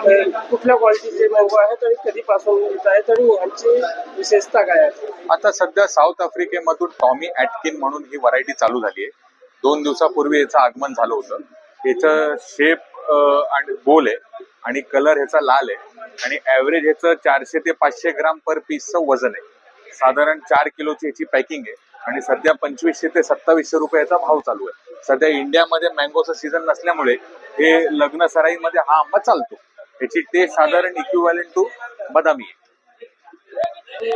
कुठल्या क्वालिटीचे मँगो आहेत आणि कधीपासून येत आहेत आणि यांची विशेषता काय आहे? आता सध्या साऊथ आफ्रिकेमधून टॉमी ॲटकिन म्हणून ही व्हरायटी चालू झाली आहे. दोन दिवसापूर्वी याचं आगमन झालं होतं. याचं शेप आणि गोल आहे आणि कलर ह्याचा लाल आहे. आणि ॲव्हरेज ह्याचं चारशे ते पाचशे ग्राम पर पीसचं वजन आहे. साधारण चार किलोची ह्याची पॅकिंग आहे. आणि सध्या पंचवीसशे ते सत्तावीसशे रुपयाचा भाव चालू आहे. सध्या इंडियामध्ये मँगोचं सीझन नसल्यामुळे हे लग्न सराईमध्ये हा आंबा चालतो. ह्याची टेस्ट साधारण इक्विव्हॅलेंट टू बदामी आहे.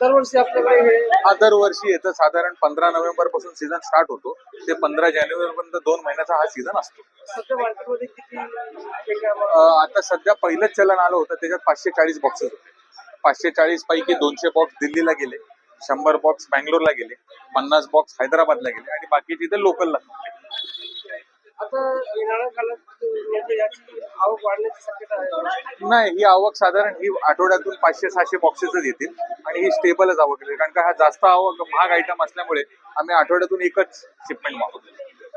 दरवर्षी आपल्याकडे हे हा दरवर्षी येतं. साधारण पंधरा नोव्हेंबरपासून सीझन स्टार्ट होतो. ते पंधरा जानेवारी पर्यंत दोन महिन्याचा हा सीझन असतो. सध्या मार्केटमध्ये किती वेगळ्या अं, आता सध्या पहिलंच चलन आलं होतं. त्याच्यात पाचशे चाळीस बॉक्सेस होते. पाचशे चाळीस पैकी दोनशे बॉक्स दिल्लीला गेले. शंभर बॉक्स बँगलोरला गेले. पन्नास बॉक्स हैदराबादला गेले. आणि बाकीचे इथे लोकलला आवक वाढण्याची शक्यता आहे. नाही ही आवक साधारण ही आठवड्यातून पाचशे सहाशे बॉक्सेसच येतील आणि ही स्टेबलच आवक येईल. कारण का हा जास्त आवक महाग आयटम असल्यामुळे आम्ही आठवड्यातून एकच शिपमेंट मागवतो